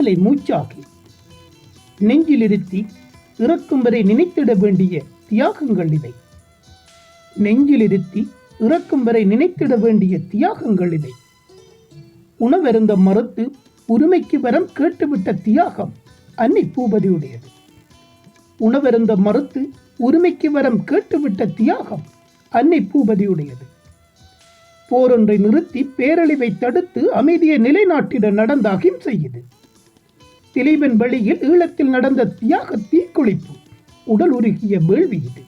உடலை மூச்சாக்கி நெஞ்சிலிருத்தி இறக்கும் வரை நினைத்திட வேண்டிய தியாகங்கள் இவை. நெஞ்சிலிருத்தி இறக்கும் வரை நினைத்திட வேண்டிய தியாகங்கள் இவை. உணவருந்த மறுத்து உரிமைக்கு வரம் கேட்டுவிட்ட தியாகம் அன்னை பூபதியுடையது. உணவருந்த மறுத்து உரிமைக்கு வரம் கேட்டுவிட்ட தியாகம் அன்னை பூபதியுடையது. போரொன்றை நிறுத்தி பேரழிவை தடுத்து அமைதியை நிலைநாட்டிட நடந்த அகிம்சை இது. திலீபன் வழியில் ஈழத்தில் நடந்த தியாக தீக்குளிப்பு உடல் உருகிய வேள்வி இது.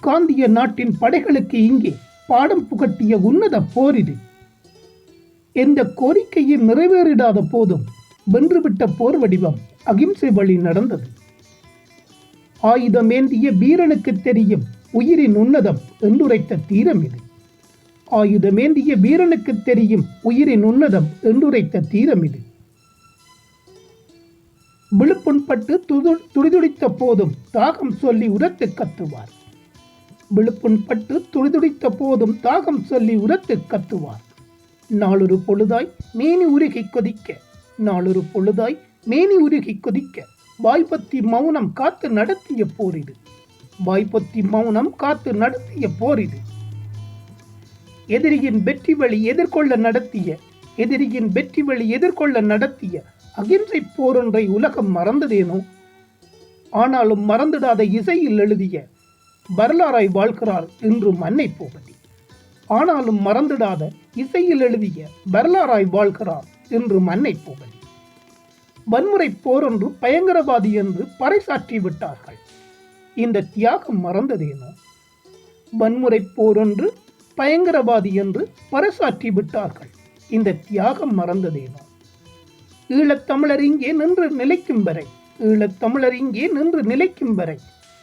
காந்திய நாட்டின் படைகளுக்கு இங்கே பாடம் புகட்டிய உன்னத போர் இது. எந்த கோரிக்கையும் நிறைவேறிடாத போதும் வென்றுவிட்ட போர் வடிவம் அகிம்சை வழி நடந்தது. ஆயுதமேந்திய வீரனுக்கு தெரியும் உயிரின் உன்னதம் என்றுரைத்த தீரம் இது. ஆயுதமேந்திய வீரனுக்கு தெரியும் உயிரின் உன்னதம் என்றுரைத்த தீரம் இது. விழுப்புண்பட்டு துது துடிதுடித்த போதும் தாகம் சொல்லி உரத்து கத்துவார். விழுப்புண்பட்டு துடிதுடித்த போதும் தாகம் சொல்லி உரத்து கத்துவார். நாளொரு பொழுதாய் மேனி உருகி கொதிக்க நாளொரு பொழுதாய் மேனி உருகி கொதிக்க வாய்ப்பத்தி மௌனம் காத்து நடத்திய போர் இது. வாய்ப்பத்தி மௌனம் காத்து நடத்திய போர் இது. எதிரியின் வெற்றி வழி எதிர்கொள்ள நடத்திய எதிரியின் வெற்றி வழி எதிர்கொள்ள நடத்திய அகிம்சை போரொன்றை உலகம் மறந்ததேனோ? ஆனாலும் மறந்துடாத இசையில் எழுதிய வரலாறாய் வாழ்கிறார் என்றும் அன்னை பூபதி. ஆனாலும் மறந்துடாத இசையில் எழுதிய வரலாறாய் வாழ்கிறார் என்றும் அன்னை பூபதி. வன்முறை போரொன்று பயங்கரவாதி என்று பறைசாற்றி விட்டார்கள். இந்த தியாகம் மறந்ததேனோ? வன்முறை போரொன்று பயங்கரவாதி என்று பறைசாற்றி விட்டார்கள். இந்த தியாகம் மறந்ததேனோ ஈழத்தமிழர் இங்கே நின்று நிலைக்கும் வரை ஈழத்தமிழர் இங்கே நின்று நிலைக்கும் வரை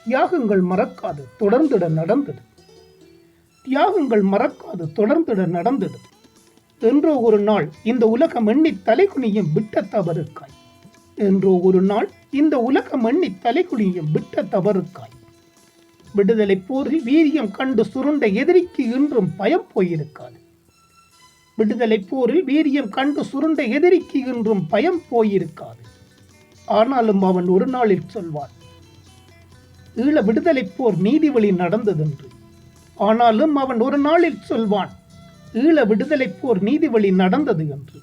தியாகங்கள் மறக்காது தொடர்ந்திட நடந்தது. தியாகங்கள் மறக்காது தொடர்ந்திட நடந்தது. என்றோ ஒரு நாள் இந்த உலகம் எண்ணி தலைகுனியும் விட்ட தவறுக்காய். என்றோ ஒரு நாள் இந்த உலகம் எண்ணி தலைகுனியும் விட்ட தவறுக்காய். விடுதலை போரில் வீரியம் கண்டு சுருண்ட எதிரிக்கு இன்றும் பயம் போயிருக்காது. விடுதலை போரில் வீரியம் கண்டு சுருண்ட எதிரிக்கு இன்றும் பயம் போயிருக்காது. ஆனாலும் அவன் ஒரு நாளில் சொல்வான் ஈழ விடுதலை போர் நீதி வழி நடந்ததென்று. ஆனாலும் அவன் ஒரு நாளில் சொல்வான் ஈழ விடுதலை போர் நீதி வழி நடந்தது என்று.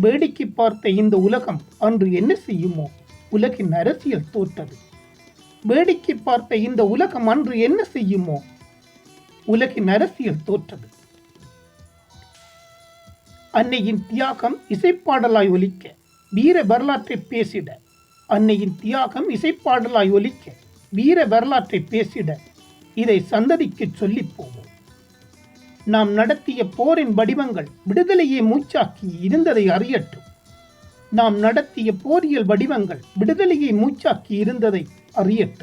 வேடிக்கை பார்த்த இந்த உலகம் அன்று என்ன செய்யுமோ? உலகின் அரசியல் தோற்றது. வேடிக்கை பார்த்த இந்த உலகம் அன்று என்ன செய்யுமோ? உலகின் அரசியல் தோற்றது. அன்னையின் தியாகம் இசைப்பாடலாய் ஒலிக்க வீர வரலாற்றை பேசிட. அன்னையின் தியாகம் இசைப்பாடலாய் ஒலிக்க வீர வரலாற்றை பேசிட. இதை சந்ததிக்கு சொல்லிப் போவோம். நாம் நடத்திய போரின் வடிவங்கள் விடுதலையை மூச்சாக்கி இருந்ததை அறியட்டும். நாம் நடத்திய போரியல் வடிவங்கள் விடுதலையை மூச்சாக்கி இருந்ததை அறியட்டும்.